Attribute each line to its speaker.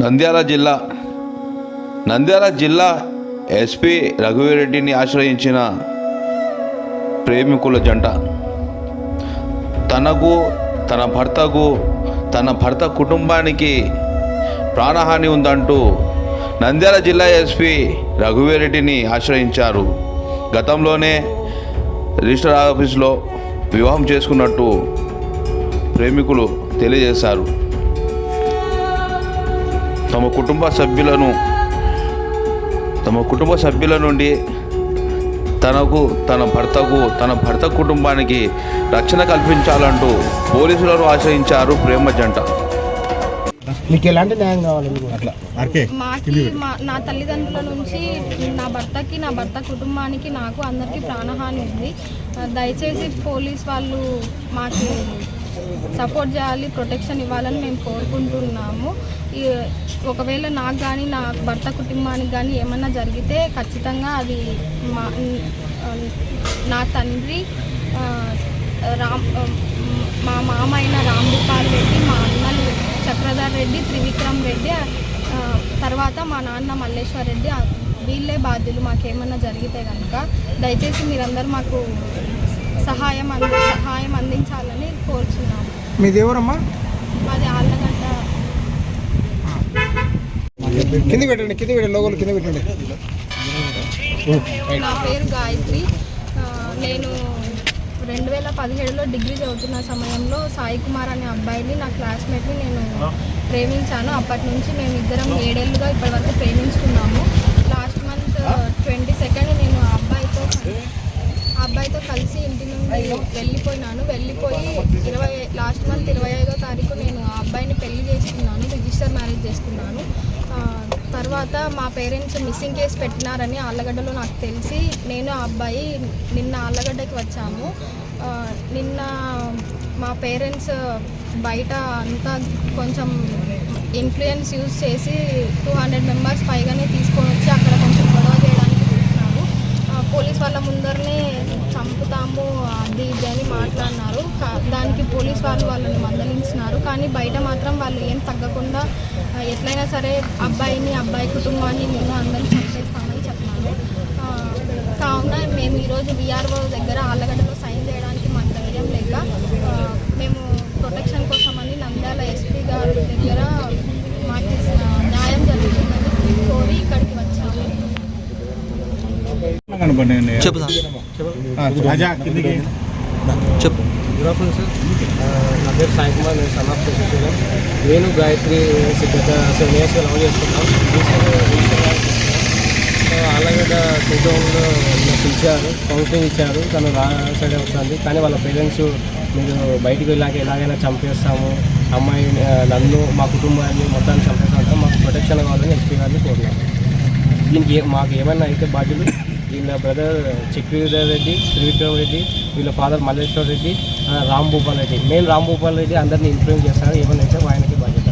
Speaker 1: నంద్యాల జిల్లా నంద్యాల జిల్లా ఎస్పీ రఘువీరెడ్డిని ఆశ్రయించిన ప్రేమికుల జంట. తనకు తన భర్తకు తన భర్త కుటుంబానికి ప్రాణహాని ఉందంటూ నంద్యాల జిల్లా ఎస్పీ రఘువీరెడ్డిని ఆశ్రయించారు. గతంలోనే రిజిస్టర్ ఆఫీస్లో వివాహం చేసుకున్నట్టు ప్రేమికులు తెలియజేశారు. తమ కుటుంబ సభ్యులను తమ కుటుంబ సభ్యుల నుండి తనకు తన భర్తకు తన భర్త కుటుంబానికి రక్షణ కల్పించాలంటూ పోలీసులను ఆశ్రయించారు ప్రేమ జంట.
Speaker 2: మీకు ఎలాంటి న్యాయం కావాలి
Speaker 3: అట్లా.
Speaker 4: మాకి మా నా తల్లిదండ్రుల నుంచి నా భర్తకి నా భర్త కుటుంబానికి నాకు అందరికీ ప్రాణహాని ఉంది. దయచేసి పోలీస్ వాళ్ళు మాకు సపోర్ట్ చేయాలి ప్రొటెక్షన్ ఇవ్వాలని మేము కోరుకుంటున్నాము. ఒకవేళ నాకు కానీ నా భర్త కుటుంబానికి కానీ ఏమన్నా జరిగితే ఖచ్చితంగా అది మా నా తండ్రి రామ్ మా మామ అయిన రామ్ భూపాల్ రెడ్డి మా అన్నలు చక్రధర్ రెడ్డి త్రివిక్రమ్ రెడ్డి తర్వాత మా నాన్న మల్లేశ్వర్ రెడ్డి వీళ్ళే బాధ్యులు. మాకేమన్నా జరిగితే కనుక దయచేసి మీరందరూ మాకు సహాయం అంది సహాయం అందించాలని కోరుచున్నాము.
Speaker 2: మీది ఎవరమ్మా?
Speaker 4: మాది ఆళ్ళగడ్డ
Speaker 2: కింద పెట్టండి కింద పెట్టండి లోగోలు కింద పెట్టండి.
Speaker 4: నా పేరు గాయత్రి. నేను రెండు వేల పదిహేడులో డిగ్రీ చదువుతున్న సమయంలో సాయి కుమార్ అనే అబ్బాయిని నా క్లాస్మేట్ని నేను ప్రేమించాను. అప్పటి నుంచి మేము ఇద్దరం ఏడేళ్ళుగా ఇప్పటివరకు ప్రేమించుకున్నాము. లాస్ట్ మంత్ ట్వంటీ సెకండ్ నేను ఆ అబ్బాయితో ఆ అబ్బాయితో కలిసి ఇంటి నుండి వెళ్ళిపోయినాను. వెళ్ళిపోయి ఇరవై లాస్ట్ మంత్ ఇరవై ఐదో తారీఖు నేను పెళ్ళి చేసుకున్నాను రిజిస్టర్ మ్యారేజ్ చేసుకున్నాను. తర్వాత మా పేరెంట్స్ మిస్సింగ్ కేసు పెట్టినారని ఆళ్ళగడ్డలో నాకు తెలిసి నేను ఆ అబ్బాయి నిన్న ఆళ్ళగడ్డకి వచ్చాము. నిన్న మా పేరెంట్స్ బయట అంతా కొంచెం ఇన్ఫ్లుయెన్స్ యూజ్ చేసి టూ హండ్రెడ్ మెంబర్స్ పైగానే తీసుకొని వచ్చి అక్కడ కొంచెం గొడవ పోలీస్ వాళ్ళ ముందరనే చంపుతాము అది ఇది అని మాట్లాడినారు. కా- దానికి పోలీస్ వాళ్ళు వాళ్ళని మందలించినారు. కానీ బయట మాత్రం వాళ్ళు ఏం తగ్గకుండా ఎట్లయినా సరే అబ్బాయిని అబ్బాయి కుటుంబాన్ని నేను అందరినీ చంపేస్తామని చెప్పినాను కావున మేము ఈరోజు విఆర్ఓ దగ్గర ఆళ్ళగడ్డ సైన్ చేయడానికి మాకు ధైర్యం లేక ఆ, మేము ప్రొటెక్షన్ కోసమని నంద్యాల ఎస్పీ గారి దగ్గర మాకు ఆ, న్యాయం జరుగుతుందని కోరి ఇక్కడికి వచ్చాము
Speaker 3: రాజా కిందికి.
Speaker 5: చెప్పు.
Speaker 6: Good afternoon sir. నా పేరు సాయి కుమార్ నేను సన్ ఆఫ్ ప్రొఫెసర్ నేను గాయత్రి గత సెవెన్ ఇయర్స్గా లవ్ చేస్తున్నాను అలాగడ టూ టౌన్లో నాకు ఇచ్చారు కౌన్సిలింగ్ ఇచ్చారు. తను రా సైడ్ వస్తుంది. కానీ వాళ్ళ పేరెంట్స్ మీరు బయటికి వెళ్ళాక ఎలాగైనా చంపేస్తాము. అమ్మాయి ఆ, నన్ను మా కుటుంబాన్ని మొత్తాన్ని చంపేస్తామంటే మాకు ప్రొటెక్షన్ కావాలని ఎస్పీ గారిని కోరినాను దీనికి ఏ- మాకు ఏమైనా అయితే బాధ్యులు వీళ్ళ బ్రదర్ చక్రీధర్ రెడ్డి త్రివిక్రమ్ రెడ్డి వీళ్ళ ఫాదర్ మల్లేశ్వర్ రెడ్డి రామ్ భూపాల్ రెడ్డి. మెయిన్ రామ్ భూపాల్ రెడ్డి అందరినీ ఇన్ఫ్లుయెన్స్ చేస్తారు ఏమైనా అయితే ఆయనకి బాధ్యత